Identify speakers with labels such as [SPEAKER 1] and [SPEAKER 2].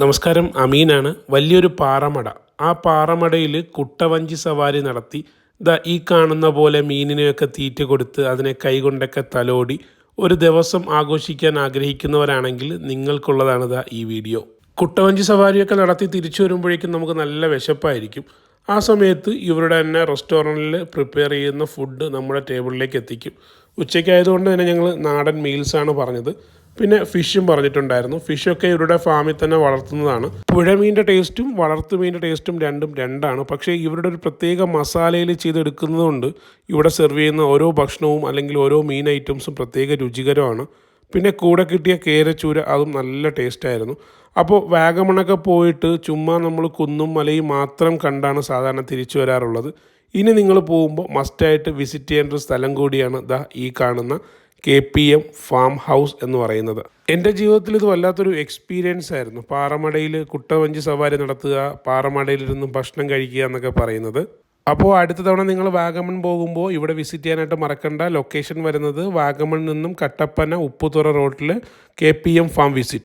[SPEAKER 1] നമസ്കാരം. അമീനാണ്. വലിയൊരു പാറമട. ആ പാറമടയിൽ കുട്ടവഞ്ചി സവാരി നടത്തി. ദാ ഈ കാണുന്ന പോലെ മീനിനെയൊക്കെ തീറ്റ കൊടുത്ത് അതിനെ കൈകൊണ്ടൊക്കെ തലോടി. ഒരു ദിവസം ആഘോഷിക്കാൻ ആഗ്രഹിക്കുന്നവരാണെങ്കിൽ നിങ്ങൾക്കുള്ളതാണ് ദാ ഈ വീഡിയോ. കുട്ടവഞ്ചി സവാരിയൊക്കെ നടത്തി തിരിച്ചു വരുമ്പോഴേക്കും നമുക്ക് നല്ല വിശപ്പായിരിക്കും. ആ സമയത്ത് ഇവരുടെ തന്നെ റെസ്റ്റോറന്റിൽ പ്രിപ്പയർ ചെയ്യുന്ന ഫുഡ് നമ്മുടെ ടേബിളിലേക്ക് എത്തിക്കും. ഉച്ചയ്ക്കായതുകൊണ്ട് തന്നെ ഞങ്ങൾ നാടൻ മീൽസാണ് പറഞ്ഞത്. പിന്നെ ഫിഷും പറഞ്ഞിട്ടുണ്ടായിരുന്നു. ഫിഷൊക്കെ ഇവരുടെ ഫാമിൽ തന്നെ വളർത്തുന്നതാണ്. പുഴമീന്റെ ടേസ്റ്റും വളർത്തുമീന്റെ ടേസ്റ്റും രണ്ടും രണ്ടാണ്. പക്ഷേ ഇവരുടെ ഒരു പ്രത്യേക മസാലയിൽ ചെയ്തെടുക്കുന്നതുകൊണ്ട് ഇവിടെ സെർവ് ചെയ്യുന്ന ഓരോ ഭക്ഷണവും അല്ലെങ്കിൽ ഓരോ മീൻ ഐറ്റംസും പ്രത്യേക രുചികരമാണ്. പിന്നെ കൂടെ കിട്ടിയ കേരച്ചൂര അതും നല്ല ടേസ്റ്റായിരുന്നു അപ്പോൾ വാഗമണൊക്കെ പോയിട്ട് ചുമ്മാ നമ്മൾ കുന്നും മലയും മാത്രം കണ്ടാണ് സാധാരണ തിരിച്ചു വരാറുള്ളത്. ഇനി നിങ്ങൾ പോകുമ്പോൾ മസ്റ്റായിട്ട് വിസിറ്റ് ചെയ്യേണ്ട ഒരു സ്ഥലം കൂടിയാണ് ദാ ഈ കാണുന്ന K P M farm house എന്ന് പറയുന്നത്. എന്റെ ജീവിതത്തിൽ ഇത് വല്ലാത്തൊരു എക്സ്പീരിയൻസ് ആയിരുന്നു. പാറമടയിൽ കുട്ടവഞ്ചി സവാരി നടത്തുക പാറമടയിലിരുന്ന് ഭക്ഷണം കഴിക്കുക എന്നൊക്കെ പറയുന്നത്. അപ്പോൾ അടുത്ത തവണ നിങ്ങൾ വാഗമൺ പോകുമ്പോൾ ഇവിടെ വിസിറ്റ് ചെയ്യാനായിട്ട് മറക്കണ്ട. ലൊക്കേഷൻ വരുന്നത് വാഗമൺ നിന്നും കട്ടപ്പന ഉപ്പുതുറ റോഡിൽ K P M farm visit.